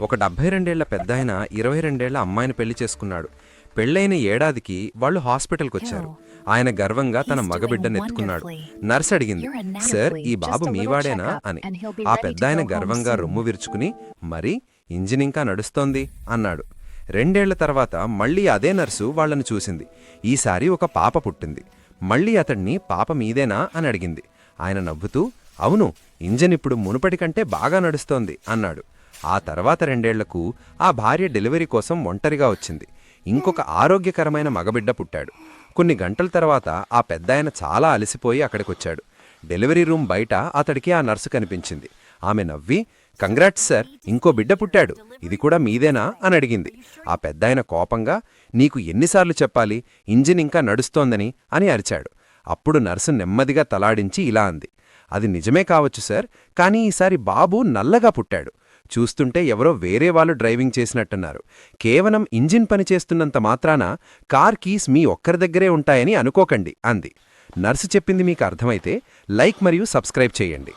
ఒక డెబ్బై రెండేళ్ళ పెద్దాయన ఇరవై రెండేళ్ళ అమ్మాయిని పెళ్ళి చేసుకున్నాడు. పెళ్ళైన ఏడాదికి వాళ్ళు హాస్పిటల్కి వచ్చారు ఆయన గర్వంగా తన మగబిడ్డను ఎత్తుకున్నాడు. నర్స్ అడిగింది సార్ ఈ బాబు మీవాడేనా? అని. ఆ పెద్దాయన గర్వంగా రొమ్ము విరుచుకుని మరి ఇంజిన్ ఇంకా నడుస్తోంది అన్నాడు. రెండేళ్ళ తర్వాత మళ్ళీ అదే నర్సు వాళ్ళని చూసింది. ఈసారి ఒక పాప పుట్టింది. మళ్ళీ అతడిని పాప మీదేనా? అని అడిగింది. ఆయన నవ్వుతూ అవును ఇంజన్ ఇప్పుడు మునుపటి కంటే బాగా నడుస్తోంది అన్నాడు. ఆ తర్వాత రెండేళ్ళకు ఆ భార్య డెలివరీ కోసం ఒంటరిగా వచ్చింది. ఇంకొక ఆరోగ్యకరమైన మగబిడ్డ పుట్టాడు. కొన్ని గంటల తర్వాత ఆ పెద్దాయన చాలా అలసిపోయి అక్కడికొచ్చాడు. డెలివరీ రూమ్ బయట అతడికి ఆ నర్సు కనిపించింది. ఆమె నవ్వి కంగ్రాట్స్ సార్ ఇంకో బిడ్డ పుట్టాడు. ఇది కూడా మీదేనా? అని అడిగింది. ఆ పెద్దాయన కోపంగా నీకు ఎన్నిసార్లు చెప్పాలి? ఇంజిన్ ఇంకా నడుస్తోందని? అని అరిచాడు. అప్పుడు నర్సు నెమ్మదిగా తలాడించి ఇలా అంది. అది నిజమే కావచ్చు సార్ కానీ ఈసారి బాబు నల్లగా పుట్టాడు. చూస్తుంటే ఎవరో వేరే వాళ్ళు డ్రైవింగ్ చేసినట్టున్నారు. కేవలం ఇంజిన్ పని చేస్తున్నంత మాత్రాన కార్ కీస్ మీ ఒక్కరి దగ్గరే ఉంటాయని అనుకోకండి అంది. నర్సు చెప్పింది మీకు అర్థమైతే లైక్ మరియు సబ్స్క్రైబ్ చేయండి.